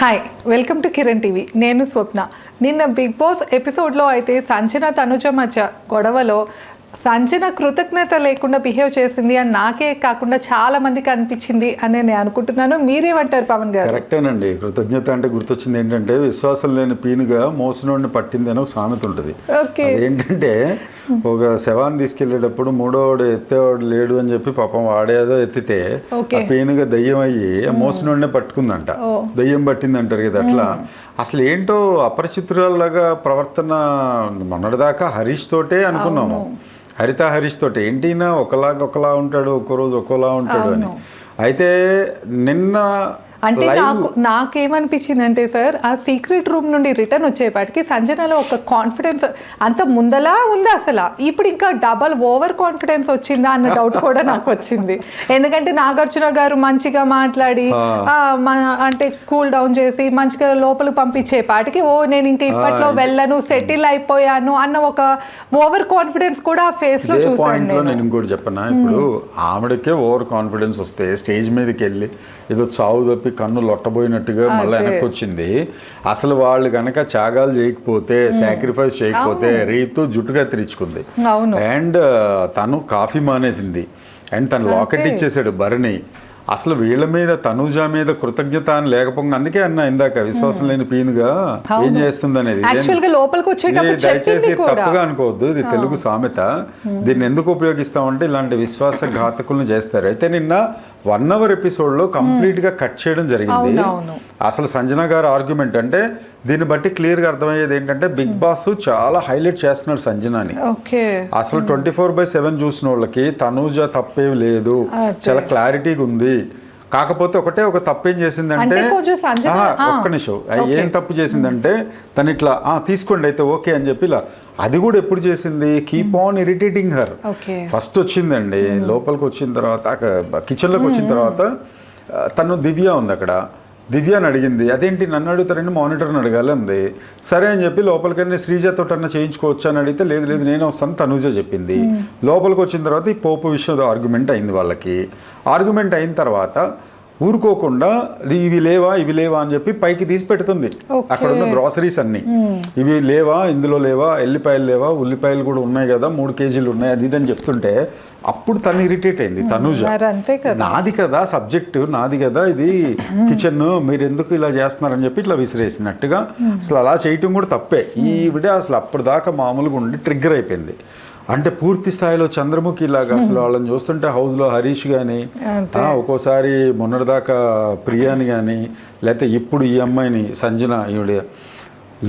Hi welcome to Kiran TV నేను స్వప్న. నిన్న big boss ఎపిసోడ్లో అయితే సంజన తనుజ మధ్య గొడవలో సంజన కృతజ్ఞత లేకుండా బిహేవ్ చేసింది అని నాకే కాకుండా చాలా మందికి అనిపించింది అని నేను అనుకుంటున్నాను. మీరేమంటారు పవన్ గారు? కరెక్టేనండి. కృతజ్ఞత అంటే గుర్తొచ్చింది ఏంటంటే విశ్వాసం లేని పీనుగా మోసనోడిని పట్టింది అని ఒక సామెత ఉంటుంది. ఓకే. అదేంటంటే ఒక శవాన్ని తీసుకెళ్ళేటప్పుడు మూడోవాడు ఎత్తేవాడు లేడు అని చెప్పి పాపం వాడేదో ఎత్తితే. ఆ పీనుగా దయ్యం అయ్యి మోసనోడినే పట్టుకుందంట. దయ్యం పట్టింది అంటారు కదా అట్లా. అసలు ఏంటో అపరిచితురాల్లాగా ప్రవర్తన మొన్నటిదాకా హరీష్ తోటే అనుకున్నాము. హరిత హరీష్ తోటి. ఏంటినా ఒకలాగా ఒకలా ఉంటాడు ఒక్కో రోజు ఒక్కోలా ఉంటాడు అని. అయితే నిన్న అంటే నాకు నాకేమనిపించింది అంటే సార్ ఆ సీక్రెట్ రూమ్ నుండి రిటర్న్ వచ్చేపాటికి సంజనలో ఒక కాన్ఫిడెన్స్ అంత ముందలా ఉంది అసలు. ఇప్పుడు ఇంకా డబల్ ఓవర్ కాన్ఫిడెన్స్ వచ్చిందా అన్న డౌట్ కూడా నాకు వచ్చింది. ఎందుకంటే నాగార్జున గారు మంచిగా మాట్లాడి అంటే కూల్ డౌన్ చేసి మంచిగా లోపలికి పంపించే పాటికి ఓ నేను ఇంక ఇప్పట్లో వెళ్ళను సెటిల్ అయిపోయాను అన్న ఒక ఓవర్ కాన్ఫిడెన్స్ కూడా ఆ ఫేస్లో చూసాను నేను. నేను ఇంకోటి చెప్పనా? ఇప్పుడు ఆవిడకే ఓవర్ కాన్ఫిడెన్స్ వస్తే స్టేజ్ మీదకి వెళ్ళి ఏదో చావు తప్పి కన్ను లొట్టబోయినట్టుగా మళ్ళీ వెనక్కి వచ్చింది అసలు వాళ్ళు గనక త్యాగాలు చేయకపోతే సాక్రిఫైస్ చేయకపోతే రీతు జుట్టుగా తెరుచుకుంది. అండ్ తను కాఫీ మానేసింది. అండ్ తను లాకెట్ ఇచ్చేసాడు భరణి అసలు వీళ్ళ మీద తనూజ మీద కృతజ్ఞత అని లేకపోతే అందుకే అన్న ఇందాక విశ్వాసం లేని పీనుగా ఏం చేస్తుంది అనేది దయచేసి తప్పుగా అనుకోవద్దు ఇది తెలుగు సామెత. దీన్ని ఎందుకు ఉపయోగిస్తామంటే ఇలాంటి విశ్వాస ఘాతకులను చేస్తారు. అయితే నిన్న వన్ అవర్ ఎపిసోడ్లో కంప్లీట్గా కట్ చేయడం జరిగింది. అసలు సంజన గారు ఆర్గ్యుమెంట్ అంటే దీన్ని బట్టి క్లియర్గా అర్థమయ్యేది ఏంటంటే బిగ్ బాస్ చాలా హైలైట్ చేస్తున్నాడు సంజనాని. అసలు ట్వంటీ ఫోర్ బై సెవెన్ చూసిన వాళ్ళకి తనూజ తప్పేం లేదు. చాలా క్లారిటీగా ఉంది. కాకపోతే ఒకటే ఒక తప్పేం చేసిందంటే ఆహా, ఆ. ఒక్క నిమిషం. ఏం తప్పు చేసిందంటే తను ఇట్లా "ఆ, తీసుకోండి అయితే ఓకే అని చెప్పి ఇలా అది కూడా ఎప్పుడు చేసింది? Keep on irritating her first వచ్చిందండి. లోపలికి వచ్చిన తర్వాత కిచెన్లోకి వచ్చిన తర్వాత తను దివ్య ఉంది అక్కడ. దివ్యాని అడిగింది. అదేంటి? నన్ను అడుగుతారండి మానిటర్ని అడగాలి అంది. సరే అని చెప్పి లోపలికన్నా శ్రీజతో అన్న చేయించుకోవచ్చు అని అడిగితే లేదు లేదు నేను వస్తాను తనూజ చెప్పింది. లోపలికి వచ్చిన తర్వాత ఈ పోపు విషయం ఆర్గ్యుమెంట్ అయింది వాళ్ళకి. ఆర్గ్యుమెంట్ అయిన తర్వాత ఊరుకోకుండా ఇవి లేవా ఇవి లేవా అని చెప్పి పైకి తీసి పెడుతుంది. అక్కడ ఉన్న గ్రాసరీస్ అన్ని. ఇవి లేవా ఇందులో లేవా ఎల్లిపాయలు లేవా ఉల్లిపాయలు కూడా ఉన్నాయి కదా మూడు కేజీలు ఉన్నాయి అది ఇది అని చెప్తుంటే అప్పుడు తను ఇరిటేట్ అయింది తనుజ. నాది కదా సబ్జెక్ట్ నాది కదా ఇది కిచెన్ మీరు ఎందుకు ఇలా చేస్తున్నారని చెప్పి ఇట్లా విసిరేసినట్టుగా అసలు అలా చేయటం కూడా తప్పే. ఈవిడ అసలు అప్పటిదాకా మామూలుగా ఉండి ట్రిగ్గర్ అయిపోయింది. అంటే పూర్తి స్థాయిలో చంద్రముఖి లాగా అసలు వాళ్ళని చూస్తుంటే హౌస్లో హరీష్ కానీ. ఒక్కోసారి మొన్నటిదాకా ప్రియాని కానీ లేకపోతే ఇప్పుడు ఈ అమ్మాయిని సంజన ఈవిడ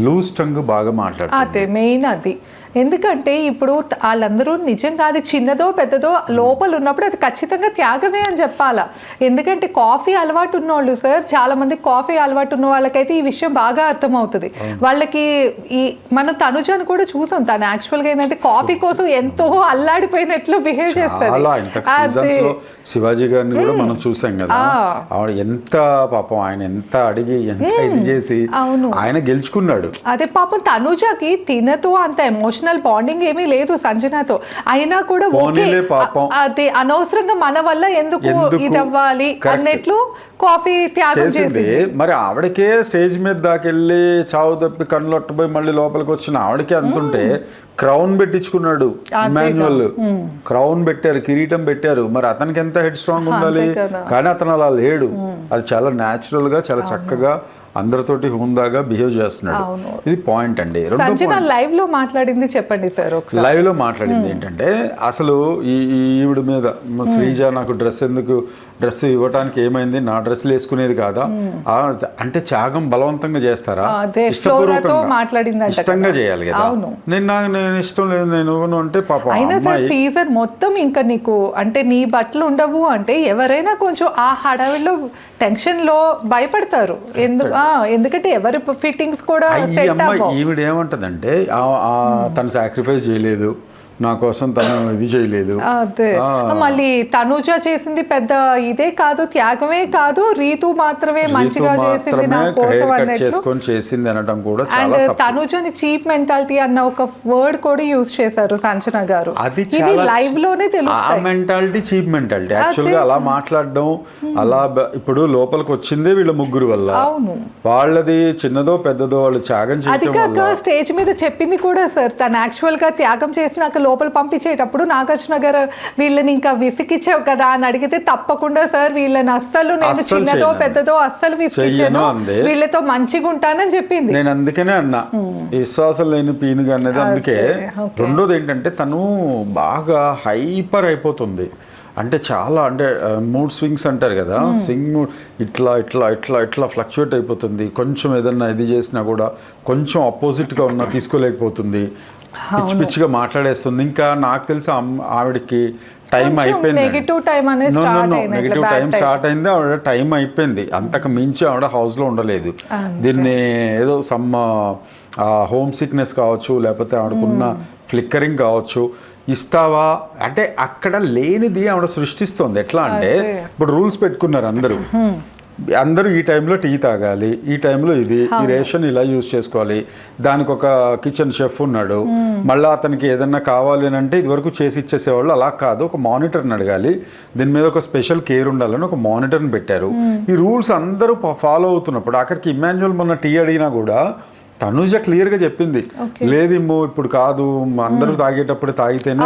లూజ్ టంగ్ బాగా మాట్లాడుతుంది. మెయిన్ అది. ఎందుకంటే ఇప్పుడు వాళ్ళందరూ నిజంగా అది చిన్నదో పెద్దదో లోపల ఉన్నప్పుడు అది ఖచ్చితంగా త్యాగమే అని చెప్పాలా. ఎందుకంటే కాఫీ అలవాటు ఉన్నోళ్ళు సార్ చాలా మంది కాఫీ అలవాటు ఉన్న వాళ్ళకైతే ఈ విషయం బాగా అర్థమవుతుంది. వాళ్ళకి ఈ మనం తనుజాను కూడా చూసాం తను యాక్చువల్గా ఏంటంటే కాఫీ కోసం ఎంతో అల్లాడిపోయినట్లు బిహేవ్ చేస్తుంది. లో శివాజీ గారిని కూడా మనం చూసాం కదా. ఆవిడ ఎంత పాపం ఆయన ఎంత అడిగి ఎంత ఇది చేసి అవును. ఆయన గెలుచుకున్నాడు. అదే పాపం తనుజకి తినతో అంత ఎమోషనల్ బాండింగ్ ఏమీ లేదు సంజనతో. అయినా కూడా అదే అనవసరంగా మన వల్ల ఎందుకు? ఇది అవ్వాలి. అన్నట్లు కాఫీ త్యాగం చేసింది. మరి ఆవిడకే స్టేజ్ మీద దాకెళ్ళి చావు తప్పి కళ్ళు ఒట్టపోయి మళ్ళీ లోపలికి వచ్చిన ఆవిడకే అంతుంటే క్రౌన్ పెట్టించుకున్నాడు ఇమాన్యువల్ క్రౌన్ పెట్టారు కిరీటం పెట్టారు. మరి అతనికి ఎంత హెడ్ స్ట్రాంగ్ ఉండాలి. కానీ అతను అలా లేడు. అది చాలా న్యాచురల్గా చాలా చక్కగా అందరితోటి హుందాగా బిహేవ్ చేస్తున్నాడు. అవును. ఇది పాయింట్ అండి. లైవ్లో మాట్లాడింది చెప్పండి సార్ లైవ్లో మాట్లాడింది ఏంటంటే అసలు ఈ ఈవిడ మీద శ్రీజ నాకు డ్రెస్ ఎందుకు డ్రెస్ ఇవ్వటానికి ఏమైంది నా డ్రెస్సులు వేసుకునేది కాదా? అంటే త్యాగం బలవంతంగా చేస్తారా? ఇష్టపూర్వకంగా. ఇష్టంగా. చేయాలి కదా. నేను నాకు నేను ఇష్టం లేదు నేను ఇవ్వను అంటే పాపం సీజన్ మొత్తం ఇంకా నీకు అంటే నీ బట్టలు ఉండవు అంటే ఎవరైనా కొంచెం ఆ హడావిలో టెన్షన్లో భయపడతారు. ఎందుకు? ఎందుకంటే ఎవరి ఫిట్టింగ్స్ కూడా ఈవిడ ఏమంటదంటే తను సాక్రిఫైస్ చేయలేదు. నా కోసం తను ఇది చేయలేదు. అదే. మళ్ళీ తనుజ చేసింది పెద్ద ఇదే కాదు త్యాగమే కాదు రీతు మాత్రమే మంచిగా చేసింది నా కోసం చేసుకొని చేసింది అనడం కూడా అండ్ తనుజని చీప్ మెంటాలిటీ అన్న ఒక వర్డ్ కూడా యూజ్ చేశారు సంచన గారు. అది లైవ్లోనే ఆ తెలుస్తాయి. Mentality cheap mentality. యాక్చువల్గా అలా మాట్లాడడం అలా ఇప్పుడు లోపలికి వచ్చిందే వీళ్ళ ముగ్గురు వల్ల. వాళ్ళది చిన్నదో పెద్దదో వాళ్ళు త్యాగం అది కాక వల్ల. స్టేజ్ మీద చెప్పింది కూడా సార్. తను యాక్చువల్గా త్యాగం చేసినాక లోపల పంపించేటప్పుడు నాగార్జున గారు వీళ్ళని ఇంకా విసికిచ్చావు కదా అని అడిగితే తప్పకుండా సార్ వీళ్ళని అస్సలు నేను చిన్నదో. పెద్దదో అస్సలు విసికిచ్చాను. వీళ్ళతో మంచిగా ఉంటానని చెప్పింది. నేను అందుకనే అన్నా. విశ్వాసం లేని పీనుగా అనేది అందుకే. రెండోది ఏంటంటే తను బాగా హైపర్ అయిపోతుంది. అంటే చాలా అంటే మూడ్ స్వింగ్స్ అంటారు కదా. స్వింగ్ ఇట్లా ఇట్లా ఇట్లా ఇట్లా ఫ్లక్చుయేట్ అయిపోతుంది. కొంచెం ఏదన్నా ఇది చేసినా కూడా కొంచెం అపోజిట్గా ఉన్నా తీసుకోలేకపోతుంది. పిచ్చి పిచ్చిగా మాట్లాడేస్తుంది. ఇంకా నాకు తెలిసి ఆవిడకి టైం అయిపోయింది. నెగిటివ్ టైం అనేది నెగిటివ్ టైం స్టార్ట్ అయింది. ఆవిడ టైం అయిపోయింది. అంతకు మించి ఆవిడ house లో ఉండలేదు. దీన్ని ఏదో సమ్ హోమ్ సిక్నెస్ కావచ్చు లేకపోతే ఆవిడకున్న ఫ్లిక్కరింగ్ కావచ్చు ఇస్తావా? అంటే అక్కడ లేనిది ఆవిడ సృష్టిస్తుంది. ఎట్లా అంటే. ఇప్పుడు రూల్స్ పెట్టుకున్నారు అందరూ. అందరూ ఈ టైంలో టీ తాగాలి ఈ టైంలో ఇది ఈ రేషన్ ఇలా యూజ్ చేసుకోవాలి. దానికి ఒక కిచెన్ షెఫ్ ఉన్నాడు. మళ్ళీ అతనికి ఏదన్నా కావాలి అని అంటే ఇదివరకు చేసి ఇచ్చేసేవాళ్ళు అలా కాదు. ఒక మానిటర్ని అడగాలి. దీని మీద ఒక స్పెషల్ కేర్ ఉండాలని ఒక మానిటర్ని పెట్టారు. ఈ రూల్స్ అందరూ ఫాలో అవుతున్నప్పుడు అక్కడికి ఇమాన్యువల్ మొన్న టీ అడిగినా కూడా తనుజ క్లియర్గా చెప్పింది. లేదు ఇమ్ము ఇప్పుడు కాదు అందరూ తాగేటప్పుడు తాగితేనే.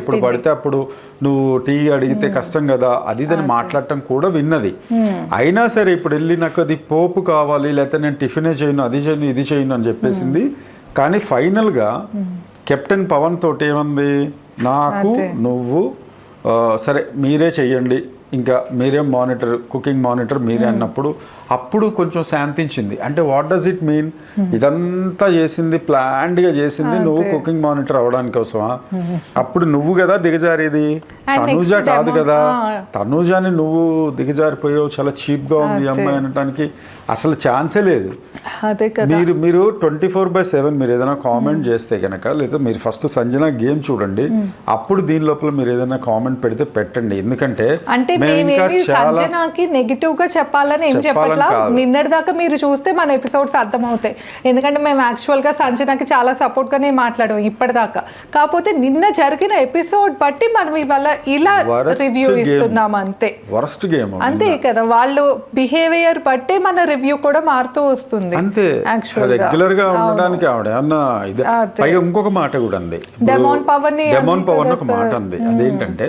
ఎప్పుడు. పడితే అప్పుడు నువ్వు టీ అడిగితే కష్టం కదా అది ఇదని మాట్లాడటం కూడా విన్నది. అయినా సరే ఇప్పుడు వెళ్ళి నాకు అది పోపు కావాలి లేకపోతే నేను టిఫినే చేయను అది చేయను ఇది చేయను అని చెప్పేసింది. కానీ ఫైనల్గా కెప్టెన్ పవన్ తోటి ఏమంది? నాకు. నువ్వు సరే మీరే చెయ్యండి. ఇంకా మీరే మానిటర్ కుకింగ్ మానిటర్ మీరే అన్నప్పుడు అప్పుడు కొంచెం శాంతించింది. అంటే వాట్ డస్ ఇట్ మీన్ ఇదంతా చేసింది planned గా చేసింది నువ్వు కుకింగ్ మానిటర్ అవడానికి కోసమా? అప్పుడు నువ్వు కదా దిగజారేది. తనూజ కాదు కదా. తనూజాని నువ్వు దిగజారిపోయావు చాలా చీప్గా ఉంది. అమ్మాయి అనటానికి. అసలు ఛాన్సే లేదు. మీరు మీరు ట్వంటీ ఫోర్ బై సెవెన్ మీరు ఏదైనా కామెంట్ చేస్తే కనుక లేదా మీరు ఫస్ట్ సంజన గేమ్ చూడండి అప్పుడు దీని లోపల మీరు ఏదైనా కామెంట్ పెడితే పెట్టండి. ఎందుకంటే అంటే మేము ఇంకా మేమేమి చాలా సంజనాకి నెగిటివ్గా చెప్పాలని ఏం చెప్పాలని నిన్నటి దాకా మీరు చూస్తే మన ఎపిసోడ్స్ అర్థమవుతాయి. ఎందుకంటే మేము యాక్చువల్గా సంజనాకి చాలా సపోర్ట్ గానే మాట్లాడాం ఇప్పటిదాకా. కాకపోతే నిన్న జరిగిన ఎపిసోడ్ బట్టి మనం ఇవాళ ఇలా రివ్యూ. ఇస్తున్నాం అంతే. వరస్ట్ గేమ్ అంతే కదా వాళ్ళు బిహేవియర్ బట్టే మన రివ్యూ కూడా మారుతూ వస్తుంది అంతే. రెగ్యులర్గా. ఉండడానికి ఆవిడ. పైగా ఇంకొక మాట కూడా ఉంది డెమోన్ పవన్ డెమోన్ పవన్ ఒక మాట. ఉంది అదేంటంటే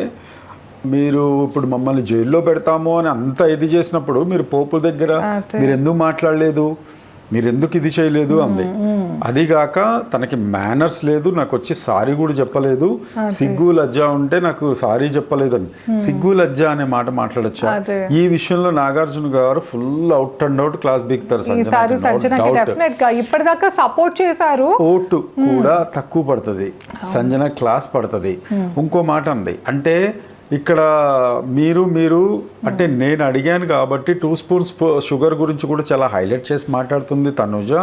మీరు ఇప్పుడు మమ్మల్ని జైల్లో పెడతాము అని అంత ఇది చేసినప్పుడు మీరు పోపు దగ్గర. మీరు ఎందుకు మాట్లాడలేదు? మీరు ఎందుకు ఇది చేయలేదు అంది. అదిగాక తనకి మేనర్స్ లేదు నాకు వచ్చి సారీ కూడా చెప్పలేదు. సిగ్గు లజ్జ ఉంటే నాకు సారీ చెప్పలేదు అని సిగ్గు లజ్జ అనే మాట మాట్లాడొచ్చా. ఈ విషయంలో నాగార్జున గారు full out and out class బిగుతారు ఇప్పటిదాకా సపోర్ట్ చేశారు. ఓటు కూడా తక్కువ పడుతుంది. సంజన క్లాస్ పడుతుంది. ఇంకో మాట అంది. అంటే ఇక్కడ మీరు మీరు అంటే నేను అడిగాను కాబట్టి టూ స్పూన్స్ షుగర్ గురించి కూడా చాలా హైలైట్ చేసి మాట్లాడుతుంది తనుజ.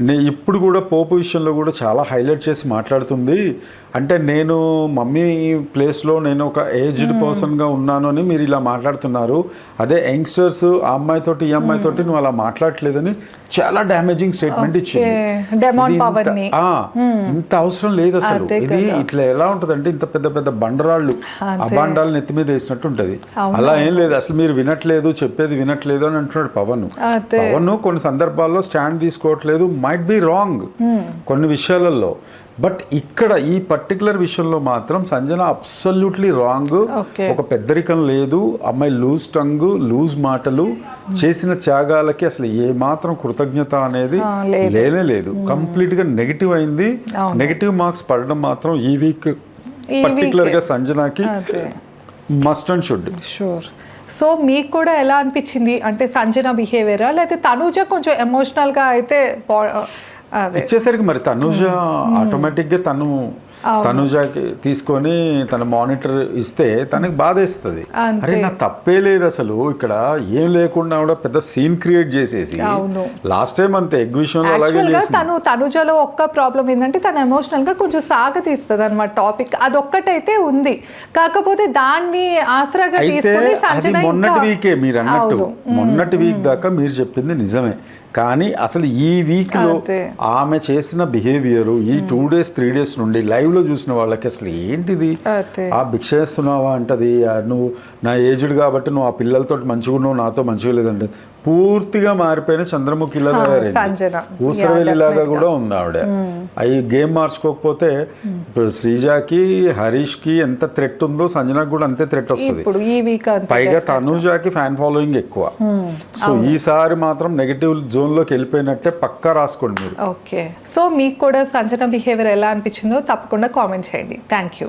నే- ఇప్పుడు కూడా పోపు విషయంలో కూడా చాలా హైలైట్ చేసి మాట్లాడుతుంది. అంటే నేను మమ్మీ ప్లేస్లో నేను ఒక ఏజ్డ్ పర్సన్గా ఉన్నాను అని మీరు ఇలా మాట్లాడుతున్నారు. అదే యంగ్స్టర్స్ ఆ అమ్మాయితోటి ఈ అమ్మాయితోటి నువ్వు అలా మాట్లాడలేదని చాలా డ్యామేజింగ్ స్టేట్మెంట్ ఇచ్చింది. ఇంత- అవసరం లేదు అసలు. ఇది. ఇట్లా ఎలా ఉంటదంటే ఇంత పెద్ద పెద్ద బండరాళ్ళు. అబాండాలు నెత్తి మీద వేసినట్టు ఉంటది. అలా ఏం లేదు. అసలు మీరు వినట్లేదు చెప్పేది వినట్లేదు అని అంటున్నాడు పవన్. పవన్ కొన్ని సందర్భాల్లో స్టాండ్ తీసుకోవట్లేదు. మైట్ బి రాంగ్ కొన్ని విషయాలలో. బట్ ఇక్కడ ఈ పర్టికులర్ విషయంలో మాత్రం సంజన అబ్సల్యూట్లీ రాంగ్. ఒక పెద్దరికం లేదు. అమ్మాయి లూజ్ టంగ్ లూజ్ మాటలు. చేసిన త్యాగాలకి అసలు ఏ మాత్రం కృతజ్ఞత అనేది. లేనే లేదు. కంప్లీట్గా నెగిటివ్ అయింది. నెగిటివ్ మార్క్స్ పడడం మాత్రం ఈ వీక్ పర్టికులర్గా. సంజనాకి must and should. Sure. So మీకు కూడా ఎలా అనిపించింది? అంటే సంజన బిహేవియరా లేకపోతే తనూజ కొంచెం ఎమోషనల్గా అయితే ఇచ్చేసరికి మరి తనుజ ఆటోమేటిక్గా తను. తనుజాకి తీసుకొని తన మానిటర్ ఇస్తే తనకి బాధేస్తుంది. అరే నా తప్పే లేదు అసలు. ఇక్కడ ఏం లేకుండా కూడా పెద్ద సీన్ క్రియేట్ చేసేసి. లాస్ట్ టైం అంతే ఎగ్ విషయంలో అలాగే తను తనుజలో ఒక్క ప్రాబ్లం ఏంటంటే తను ఎమోషనల్గా కొంచెం సాగతీస్తుంది అనమాట టాపిక్ అదొక్కటైతే ఉంది. కాకపోతే దాన్ని ఆసరాగా తీసుకొని మొన్నటి వీకే మీరు అన్నట్టు. మొన్నటి వీక్ దాకా మీరు చెప్పింది నిజమే. కానీ అసలు ఈ వీక్లో. ఆమె చేసిన బిహేవియర్ ఈ టూ డేస్ త్రీ డేస్ నుండి లైవ్ లో చూసిన వాళ్ళకి అసలు ఏంటిది. ఆ భిక్ష చేస్తున్నావా అంటది నువ్వు నా ఏజ్డ్ కాబట్టి నువ్వు ఆ పిల్లలతో మంచిగా ఉన్నావు నాతో మంచిగా లేదంటే పూర్తిగా మారిపోయిన తయారైంది. సంజన. ఊసరవెల్లిలాగా Yeah, కూడా ఉంది ఆవిడ. అవి గేమ్ మార్చుకోకపోతే ఇప్పుడు శ్రీజాకి హరీష్కి ఎంత థ్రెట్ ఉందో సంజనకు కూడా అంతే థ్రెట్ వస్తుంది. పైగా తనుజాకి ఫ్యాన్ ఫాలోయింగ్ ఎక్కువ. సో ఈసారి మాత్రం నెగటివ్ జోన్లోకి వెళ్ళిపోయినట్టే పక్కా రాసుకోండి మీరు. ఓకే సో మీకు కూడా సంజన బిహేవియర్ ఎలా అనిపించిందో తప్పకుండా కామెంట్ చేయండి. Thank you